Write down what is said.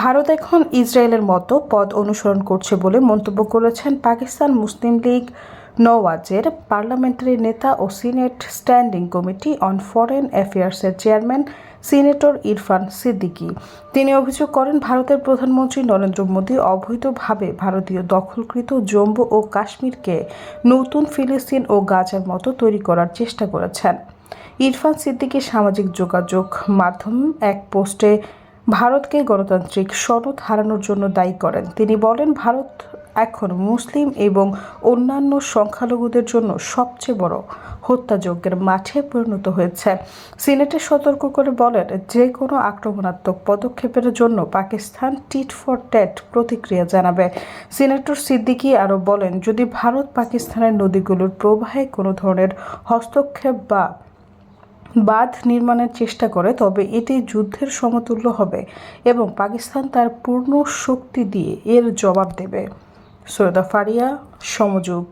ভারত এখন ইসরায়েলের মতো পদ অনুসরণ করছে বলে মন্তব্য করেছেন পাকিস্তান মুসলিম লীগ নওয়াজের পার্লামেন্টারি নেতা ও senate standing committee on foreign অ্যাফেয়ার্সের chairman senator Irfan Siddiqui. তিনি অভিযোগ করেন, ভারতের প্রধানমন্ত্রী নরেন্দ্র মোদী অবৈধভাবে ভারতীয় দখলকৃত জম্মু ও কাশ্মীরকে নতুন ফিলিস্তিন ও গাজার মতো তৈরি করার চেষ্টা করেছেন। ইরফান সিদ্দিকী সামাজিক যোগাযোগ মাধ্যম এক পোস্টে ভারতকে গণতান্ত্রিক সনদ হারানোর জন্য দায়ী করেন। তিনি বলেন, ভারত এখন মুসলিম এবং অন্যান্য সংখ্যালঘুদের জন্য সবচেয়ে বড় হত্যাযজ্ঞের মাঠে পরিণত হয়েছে। সিনেটে সতর্ক করে বলেন, যে কোনো আক্রমণাত্মক পদক্ষেপের জন্য পাকিস্তান টিট ফর ট্যাট প্রতিক্রিয়া জানাবে। সিনেটর সিদ্দিকি আরও বলেন, যদি ভারত পাকিস্তানের নদীগুলোর প্রবাহে কোনো ধরনের হস্তক্ষেপ বা বাঁধ নির্মাণের চেষ্টা করে, তবে এটি যুদ্ধের সমতুল্য হবে এবং পাকিস্তান তার পূর্ণ শক্তি দিয়ে এর জবাব দেবে। সৈয়দা ফারিয়া, সমযোগ।